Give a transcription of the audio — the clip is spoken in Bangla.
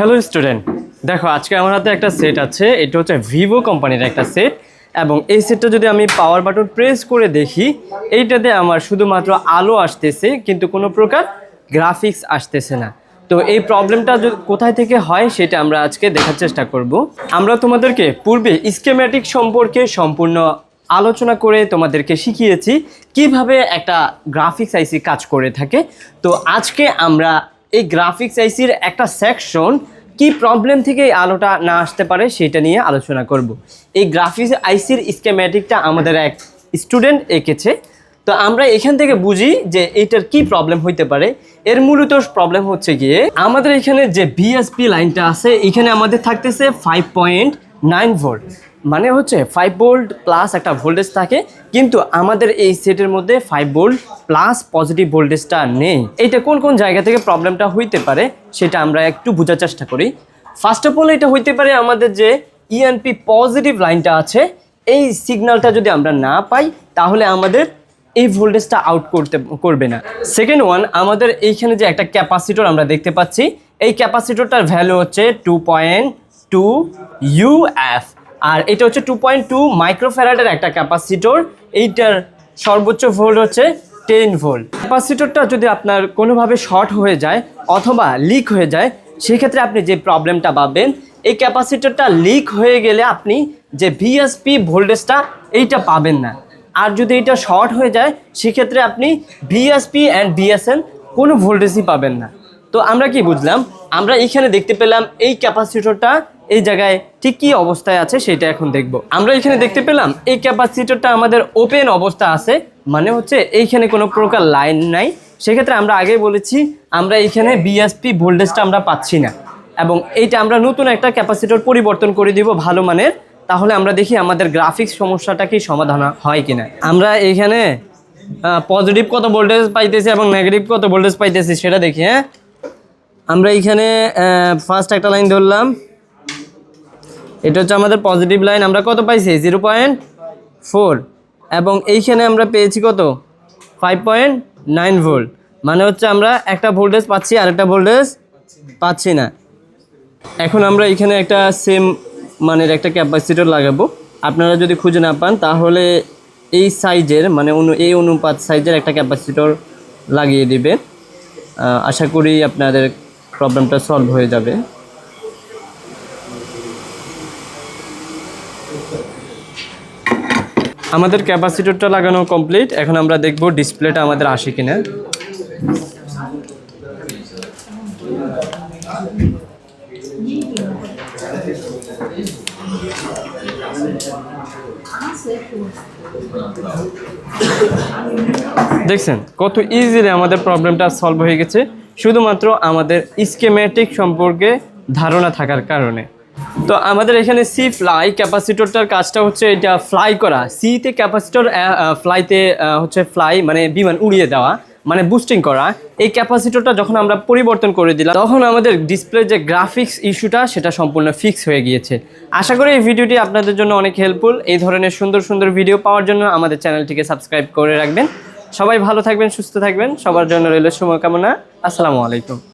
হ্যালো স্টুডেন্ট দেখো, আজকে আমার হাতে একটা সেট আছে। এটা হচ্ছে ভিভো কোম্পানির একটা সেট এবং এই সেটটা যদি আমি পাওয়ার বাটন প্রেস করে দেখি, এইটাতে আমার শুধুমাত্র আলো আসতেছে, কিন্তু কোনো প্রকার গ্রাফিক্স আসতেছে না। তো এই প্রবলেমটা কোথায় থেকে হয়, সেটা আমরা আজকে দেখার চেষ্টা করব। আমরা তোমাদেরকে পূর্বে স্কেম্যাটিক সম্পর্কে সম্পূর্ণ আলোচনা করে তোমাদেরকে শিখিয়েছি, কীভাবে একটা গ্রাফিক্স আইসি কাজ করে থাকে। তো আজকে আমরা এই গ্রাফিক্স আইসির একটা সেকশন কি প্রবলেম থেকে আলোটা না আসতে পারে সেটা নিয়ে আলোচনা করব। এই গ্রাফিক্স আইসির স্কেম্যাটিকটা আমাদের এক স্টুডেন্ট এঁকেছে। তো আমরা এখান থেকে বুঝি যে এইটার কি প্রবলেম হইতে পারে। এর মূলত প্রবলেম হচ্ছে গিয়ে, আমাদের এখানে যে বিএসপি লাইনটা আছে, এখানে আমাদের থাকতেছে ফাইভ পয়েন্ট নাইন ভোল্ট মানে হচ্ছে ফাইভ ভোল্ট প্লাস একটা ভোল্টেজ থাকে, কিন্তু আমাদের এই সেটের মধ্যে ফাইভ ভোল্ট প্লাস পজিটিভ ভোল্টেজটা নেই। এইটা কোন কোন জায়গা থেকে প্রবলেমটা হইতে পারে, সেটা আমরা একটু বোঝার চেষ্টা করি। ফার্স্ট অফ অল এটা হইতে পারে আমাদের যে ইএনপি পজিটিভ লাইনটা আছে, এই সিগন্যালটা যদি আমরা না পাই, তাহলে আমাদের এই ভোল্টেজটা আউট করতে, করবে না। সেকেন্ড ওয়ান আমাদের এইখানে যে একটা ক্যাপাসিটর আমরা দেখতে পাচ্ছি, এই ক্যাপাসিটরটার ভ্যালু হচ্ছে টু পয়েন্ট টু ইউএফ আর এটা হচ্ছে টু পয়েন্ট টু মাইক্রোফ্যারাডের একটা ক্যাপাসিটর এইটার সর্বোচ্চ ভোল্ট হচ্ছে টেন ভোল্ট ক্যাপাসিটরটা যদি আপনার কোনোভাবে শর্ট হয়ে যায় অথবা লিক হয়ে যায়, সেক্ষেত্রে আপনি যে প্রবলেমটা পাবেন এই ক্যাপাসিটরটা লিক হয়ে গেলে আপনি যে ভিএসপি ভোল্টেজটা এইটা পাবেন না। আর যদি এটা শর্ট হয়ে যায়, সেক্ষেত্রে আপনি ভিএসপি অ্যান্ড বিএসএন কোনো ভোল্টেজই পাবেন না। তো আমরা কি বুঝলাম? আমরা এইখানে দেখতে পেলাম এই ক্যাপাসিটরটা এই জায়গায় ঠিক কী অবস্থায় আছে সেটা এখন দেখব। আমরা এখানে দেখতে পেলাম, এই ক্যাপাসিটরটা আমাদের ওপেন অবস্থা আছে মানে হচ্ছে এইখানে কোনো প্রকার লাইন নাই। সেক্ষেত্রে আমরা আগে বলেছি, আমরা এইখানে বিএসপি ভোল্টেজটা আমরা পাচ্ছি না। এবং এইটা আমরা নতুন একটা ক্যাপাসিটর পরিবর্তন করে দিব ভালো মানের। তাহলে আমরা দেখি আমাদের গ্রাফিক্স সমস্যাটা কি সমাধান হয় কিনা। আমরা এখানে পজিটিভ কত ভোল্টেজ পাইতেছি এবং নেগেটিভ কত ভোল্টেজ পাইতেছি সেটা দেখি হ্যাঁ। আমরা এইখানে ফার্স্ট একটা লাইন ধরলাম। এটা হচ্ছে আমাদের পজিটিভ লাইন আমরা কত পাইছি? জিরো পয়েন্ট ফোর এবং এইখানে আমরা পেয়েছি কত? ফাইভ পয়েন্ট নাইন ভোল্ট মানে হচ্ছে আমরা একটা ভোল্টেজ পাচ্ছি আর একটা ভোল্টেজ পাচ্ছি না। এখন আমরা এখানে একটা সেম মানের একটা ক্যাপাসিটর লাগাবো। আপনারা যদি খুঁজে না পান, তাহলে এই সাইজের মানে অনু এই অনুপাত সাইজের একটা ক্যাপাসিটর লাগিয়ে দিবে আশা করি আপনাদের প্রবলেমটা সলভ হয়ে যাবে। আমাদের ক্যাপাসিটরটা লাগানো কমপ্লিট এখন আমরা দেখব ডিসপ্লেটা আমাদের আসে কিনা। দেখছেন, কত ইজিলি আমাদের প্রবলেমটা সলভ হয়ে গেছে। শুধুমাত্র আমাদের স্কেমেটিক সম্পর্কে ধারণা থাকার কারণে। তো আমাদের এখানে সি ফ্লাই ক্যাপাসিটরটার কাজটা হচ্ছে এটা ফ্লাই করা। সিতে ক্যাপাসিটর ফ্লাইতে হচ্ছে ফ্লাই মানে বিমান উড়িয়ে দেওয়া মানে বুস্টিং করা। এই ক্যাপাসিটরটা যখন আমরা পরিবর্তন করে দিলাম, তখন আমাদের ডিসপ্লে যে গ্রাফিক্স ইস্যুটা সেটা সম্পূর্ণ ফিক্স হয়ে গিয়েছে। আশা করি এই ভিডিওটি আপনাদের জন্য অনেক হেল্পফুল এই ধরনের সুন্দর সুন্দর ভিডিও পাওয়ার জন্য আমাদের চ্যানেলটিকে সাবস্ক্রাইব করে রাখবেন। সবাই ভালো থাকবেন, সুস্থ থাকবেন। সবার জন্য রইল শুভকামনা। আসসালামু আলাইকুম।